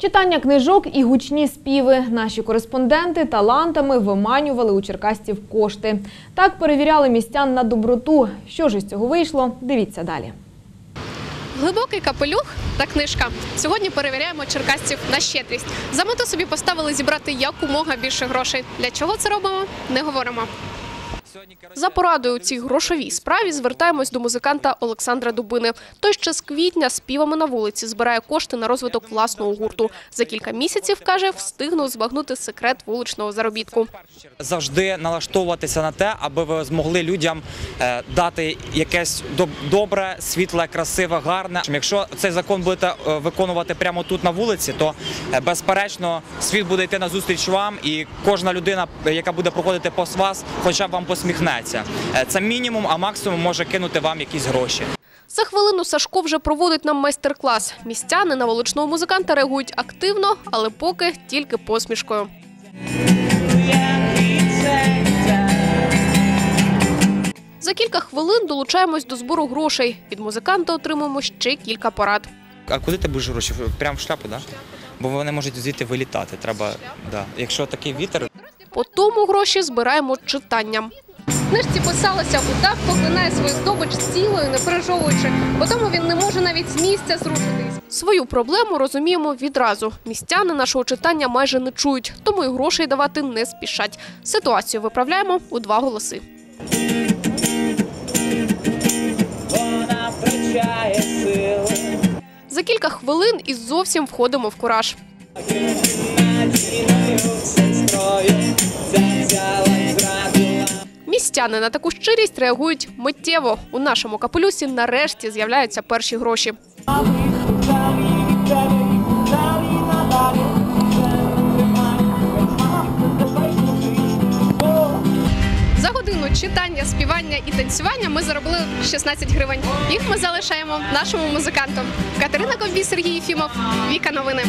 Читання книжок і гучні співи. Наші кореспонденти талантами виманювали у черкасців кошти. Так перевіряли містян на доброту. Що ж із цього вийшло? Дивіться далі. Глибокий капелюх та книжка. Сьогодні перевіряємо черкасців на щедрість. За мету собі поставили зібрати якомога більше грошей. Для чого це робимо? Не говоримо. За порадою у цій грошовій справі звертаємось до музиканта Олександра Дубини. Той ще з квітня співами на вулиці збирає кошти на розвиток власного гурту. За кілька місяців каже, встигнув збагнути секрет вуличного заробітку. завжди налаштовуватися на те, аби ви змогли людям е, дати якесь доб- добре, світле, красиве, гарне. Якщо цей закон будете е, виконувати прямо тут на вулиці, то е, безперечно світ буде йти на зустріч вам, і кожна людина, яка буде проходити повз вас, хоча б вам посміхнеться. Е, Це мінімум, а максимум може кинути вам якісь гроші. За хвилину Сашко вже проводить нам майстер-клас. Містяни на вуличного музиканта реагують активно, але поки тільки посмішкою. За кілька хвилин долучаємось до збору грошей. Від музиканта отримуємо ще кілька порад. А куди ти будеш гроші? Прямо в шляпу, да? Бо вони можуть звідти вилітати. Треба, да. Якщо такий вітер, По тому гроші збираємо читанням. Книжці писалося удав поглинає свою здобич цілою, не пережовуючи, бо тому він не може навіть з місця зрушитись. Свою проблему розуміємо відразу. Містяни нашого читання майже не чують, тому і грошей давати не спішать. Ситуацію виправляємо у два голоси. вона втрачає сили. За кілька хвилин і зовсім входимо в кураж. Містяни на таку щирість реагують миттєво. У нашому капелюсі нарешті з'являються перші гроші. За годину читання, співання і танцювання ми заробили 16 гривень. Їх ми залишаємо нашому музиканту. Катерина Ковбій, Сергій Єфімов, Віка Новини.